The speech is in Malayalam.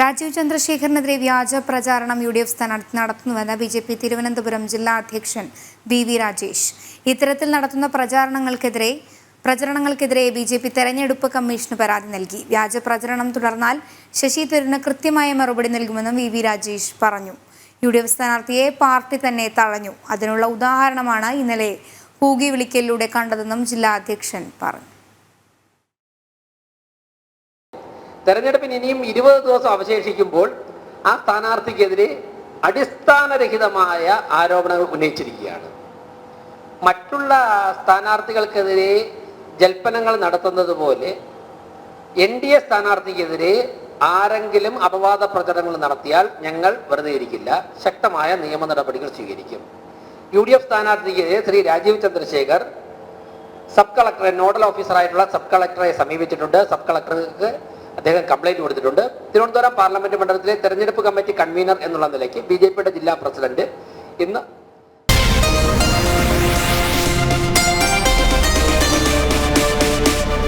രാജീവ് ചന്ദ്രശേഖരനെതിരെ വ്യാജ പ്രചാരണം യു ഡി എഫ് സ്ഥാനാർത്ഥി നടത്തുന്നുവെന്ന് ബി ജെ പി തിരുവനന്തപുരം ജില്ലാ അധ്യക്ഷൻ ബി വി രാജേഷ്. ഇത്തരത്തിൽ നടത്തുന്ന പ്രചാരണങ്ങൾക്കെതിരെ പ്രചരണങ്ങൾക്കെതിരെ ബി ജെ പി തെരഞ്ഞെടുപ്പ് കമ്മീഷന് പരാതി നൽകി. വ്യാജ പ്രചരണം തുടർന്നാൽ ശശി തരൂരിന് കൃത്യമായ മറുപടി നൽകുമെന്നും വി വി രാജേഷ് പറഞ്ഞു. യു ഡി എഫ് സ്ഥാനാർത്ഥിയെ പാർട്ടി തന്നെ തഴഞ്ഞു. അതിനുള്ള ഉദാഹരണമാണ് ഇന്നലെ കൂകി വിളിക്കലിലൂടെ കണ്ടതെന്നും ജില്ലാ അധ്യക്ഷൻ പറഞ്ഞു. തെരഞ്ഞെടുപ്പിന് ഇനിയും ഇരുപത് ദിവസം അവശേഷിക്കുമ്പോൾ ആ സ്ഥാനാർത്ഥിക്കെതിരെ അടിസ്ഥാനരഹിതമായ ആരോപണങ്ങൾ ഉന്നയിച്ചിരിക്കുകയാണ്. മറ്റുള്ള സ്ഥാനാർത്ഥികൾക്കെതിരെ ജൽപ്പനങ്ങൾ നടത്തുന്നത് പോലെ എൻ ഡി എ സ്ഥാനാർത്ഥിക്കെതിരെ ആരെങ്കിലും അപവാദ പ്രചരണങ്ങൾ നടത്തിയാൽ ഞങ്ങൾ വെറുതെ ഇരിക്കില്ല. ശക്തമായ നിയമ നടപടികൾ സ്വീകരിക്കും. യു ഡി എഫ് സ്ഥാനാർത്ഥിക്കെതിരെ ശ്രീ രാജീവ് ചന്ദ്രശേഖർ സബ് കളക്ടറെ നോഡൽ ഓഫീസറായിട്ടുള്ള സബ് കളക്ടറെ സമീപിച്ചിട്ടുണ്ട്. സബ് കളക്ടർക്ക് അദ്ദേഹം കംപ്ലൈന്റ് കൊടുത്തിട്ടുണ്ട്. തിരുവനന്തപുരം പാർലമെന്റ് മണ്ഡലത്തിലെ തെരഞ്ഞെടുപ്പ് കമ്മിറ്റി കൺവീനർ എന്നുള്ള നിലയ്ക്ക് ബി ജില്ലാ പ്രസിഡന്റ് ഇന്ന്